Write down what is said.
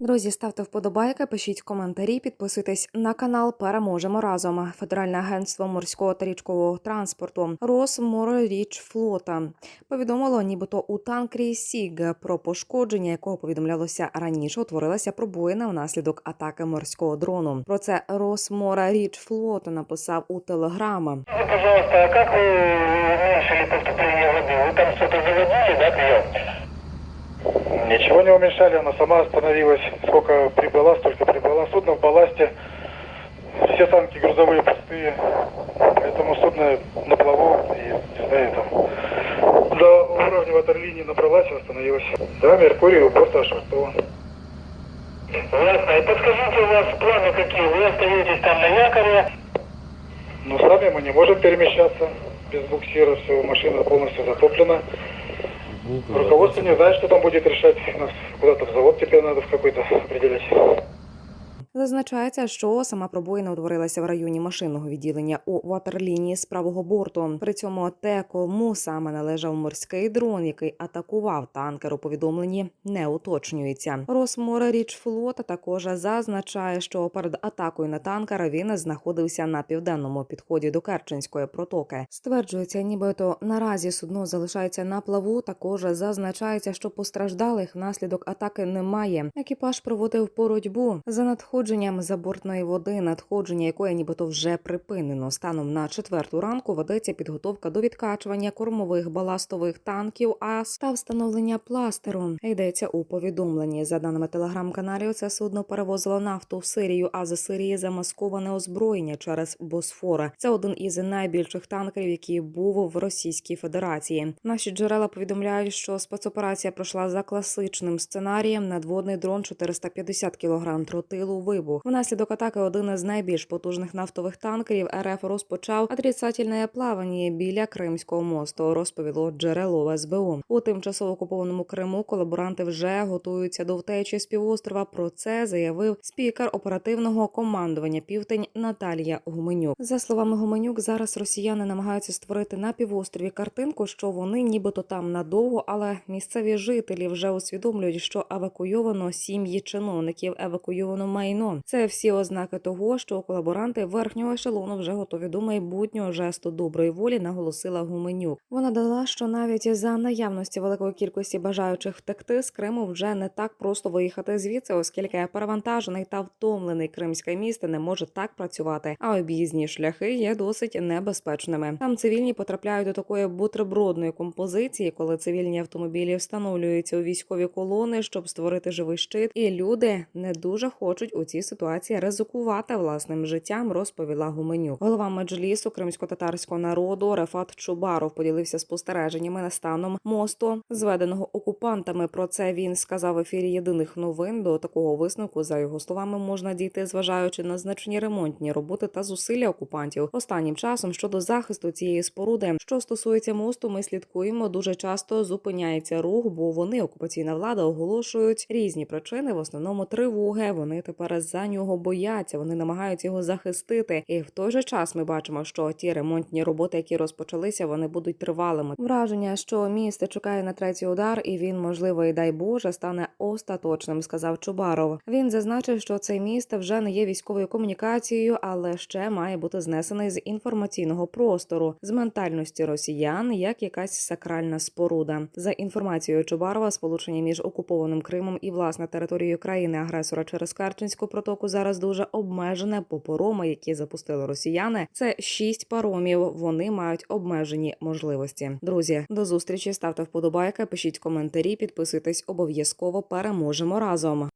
Друзі, ставте вподобайки, пишіть коментарі, підписуйтесь на канал. Переможемо разом. Федеральне агентство морського та річкового транспорту Росморрічфлота повідомило, нібито у танкері Сіг про пошкодження, якого повідомлялося раніше, утворилася пробоїна внаслідок атаки морського дрону. Про це Росморрічфлот написав у телеграма. Скажите, пожалуйста, а как вы уменьшили поступление воды? Вы там что-то заводили, да, прием? Ничего не уменьшали, она сама остановилась. Сколько прибыла, столько прибыла. Судно в балласте. Все танки грузовые пустые. Поэтому судно на плаву и, не знаю, там, до уровня ватерлинии набралась и остановилась. Да, Меркурий у борта ошвартован. Ясно. И подскажите, у вас планы какие? Вы остаетесь там на якоре? Но сами мы не можем перемещаться без буксира. Все, машина полностью затоплена. Руководство не знает, что там будет решать. Нас куда-то в завод теперь надо в какой-то определять. Зазначається, що сама пробоїна утворилася в районі машинного відділення у ватерлінії з правого борту. При цьому те, кому саме належав морський дрон, який атакував танкер, у повідомленні не уточнюється. Росморрічфлот також зазначає, що перед атакою на танкер він знаходився на південному підході до Керченської протоки. Стверджується, нібито наразі судно залишається на плаву. Також зазначається, що постраждалих внаслідок атаки немає. Екіпаж проводив боротьбу за надходженням забортної води, надходження якої нібито вже припинено. Станом на четверту ранку ведеться підготовка до відкачування кормових баластових танків АС та встановлення пластеру. Йдеться у повідомленні. За даними телеграм-каналів, це судно перевозило нафту в Сирію, а за Сирії замасковане озброєння через Босфора. Це один із найбільших танкерів, який був в Російській Федерації. Наші джерела повідомляють, що спецоперація пройшла за класичним сценарієм. Надводний дрон 450 кг тротилу вибух. Внаслідок атаки один із найбільш потужних нафтових танкерів РФ розпочав отрицательне плавання біля Кримського мосту. Розповіло джерело СБУ. У тимчасово окупованому Криму колаборанти вже готуються до втечі з півострова. Про це заявив спікер оперативного командування Південь Наталія Гуменюк. За словами Гуменюк, зараз росіяни намагаються створити на півострові картинку, що вони нібито там надовго, але місцеві жителі вже усвідомлюють, що евакуйовано сім'ї чиновників, евакуйовано майно. Це всі ознаки того, що колаборанти верхнього ешелону вже готові до майбутнього жесту доброї волі, наголосила Гуменюк. Вона дала, що навіть за наявності великої кількості бажаючих втекти з Криму вже не так просто виїхати звідси, оскільки перевантажений та втомлений кримське місто не може так працювати. А об'їзні шляхи є досить небезпечними. Там цивільні потрапляють до такої бутербродної композиції, коли цивільні автомобілі встановлюються у військові колони, щоб створити живий щит, і люди не дуже хочуть у цій ситуації ризикувати власним життям, розповіла Гуменюк. Голова меджлісу кримсько-татарського народу Рефат Чубаров поділився спостереженнями на станом мосту, зведеного окупантами. Про це він сказав в ефірі єдиних новин. До такого висновку, за його словами, можна дійти, зважаючи на значні ремонтні роботи та зусилля окупантів. Останнім часом щодо захисту цієї споруди, що стосується мосту, ми слідкуємо. Дуже часто зупиняється рух, бо вони окупаційна влада оголошують різні причини, в основному тривоги. Вони тепер за нього бояться. Вони намагаються його захистити. І в той же час ми бачимо, що ті ремонтні роботи, які розпочалися, вони будуть тривалими. Враження, що місто чекає на третій удар, і він, можливо, і дай Боже, стане остаточним, сказав Чубаров. Він зазначив, що цей міст вже не є військовою комунікацією, але ще має бути знесений з інформаційного простору, з ментальності росіян, як якась сакральна споруда. За інформацією Чубарова, сполучення між окупованим Кримом і власне територією країни агресора через Карченську протоку зараз дуже обмежене. бо пороми, які запустили росіяни, це шість паромів. Вони мають обмежені можливості. Друзі, до зустрічі ставте вподобайки, пишіть коментарі, підписуйтесь обов'язково. Переможемо разом.